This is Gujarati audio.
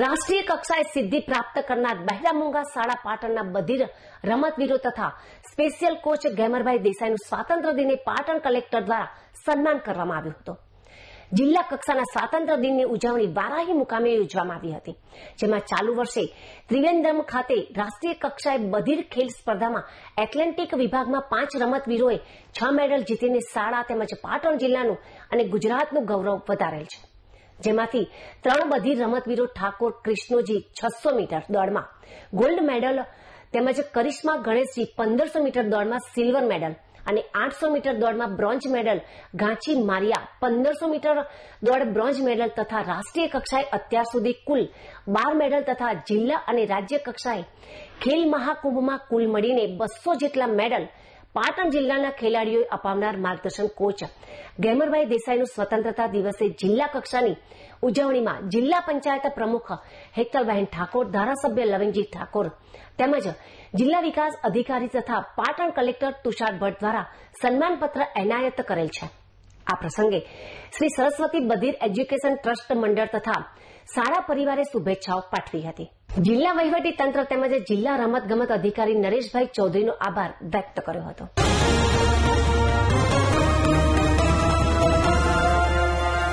રાષ્ટ્રીય કક્ષાએ સિદ્ધિ પ્રાપ્ત કરનાર બહેરામુંગા શાળા પાટણના બધી રમતવીરો તથા સ્પેશિયલ કોચ ગેમરભાઈ દેસાઈનું સ્વાતંત્ર્ય દિને પાટણ કલેક્ટર દ્વારા સન્માન કરવામાં આવ્યું હતું. જિલ્લા કક્ષાના સ્વાતંત્ર્ય દિનની ઉજવણી વારાહી મુકામે યોજવામાં આવી હતી. જેમાં ચાલુ વર્ષે ત્રિવેન્દ્રમ ખાતે રાષ્ટ્રીય કક્ષાએ બધિર ખેલ સ્પર્ધામાં એટલેન્ટિક વિભાગમાં પાંચ રમતવીરોએ છ મેડલ જીતીને શાળા તેમજ પાટણ જિલ્લાનું અને ગુજરાતનું ગૌરવ વધારેલ છે. જેમાંથી ત્રણ બધી રમતવીરો ઠાકોર કૃષ્ણોજી છસો મીટર દોડમાં. ગોલ્ડ મેડલ તેમજ કરિશ્મા ગણેશજી પંદરસો મીટર દોડમાં સિલ્વર મેડલ અને આઠસો મીટર દોડમાં બ્રોન્ઝ મેડલ ગાંચી મારિયા પંદરસો મીટર દોડ બ્રોન્ઝ મેડલ તથા રાષ્ટ્રીય કક્ષાએ અત્યાર સુધી કુલ બાર મેડલ તથા જિલ્લા અને રાજ્ય કક્ષાએ ખેલ મહાકુંભમાં કુલ મળીને બસો જેટલા મેડલ પાટણ જિલ્લાના ખેલાડીઓએ અપાવનાર માર્ગદર્શન કોચ ગેમરભાઈ દેસાઈનું સ્વતંત્રતા દિવસે જિલ્લા કક્ષાની ઉજવણીમાં જિલ્લા પંચાયત પ્રમુખ હેતલબહેન ઠાકોર, ધારાસભ્ય લવિંગજી ઠાકોર તેમજ જિલ્લા વિકાસ અધિકારી તથા પાટણ કલેક્ટર તુષાર ભટ્ટ દ્વારા સન્માનપત્ર એનાયત કરેલ છે. આ પ્રસંગે શ્રી સરસ્વતી બધિર એજ્યુકેશન ટ્રસ્ટ મંડળ તથા શાળા પરિવારે શુભેચ્છાઓ પાઠવી હતી. જિલ્લા વહીવટી તંત્ર તેમજ જિલ્લા રમતગમત અધિકારી નરેશભાઈ ચૌધરીનો આભાર વ્યક્ત કર્યો હતો.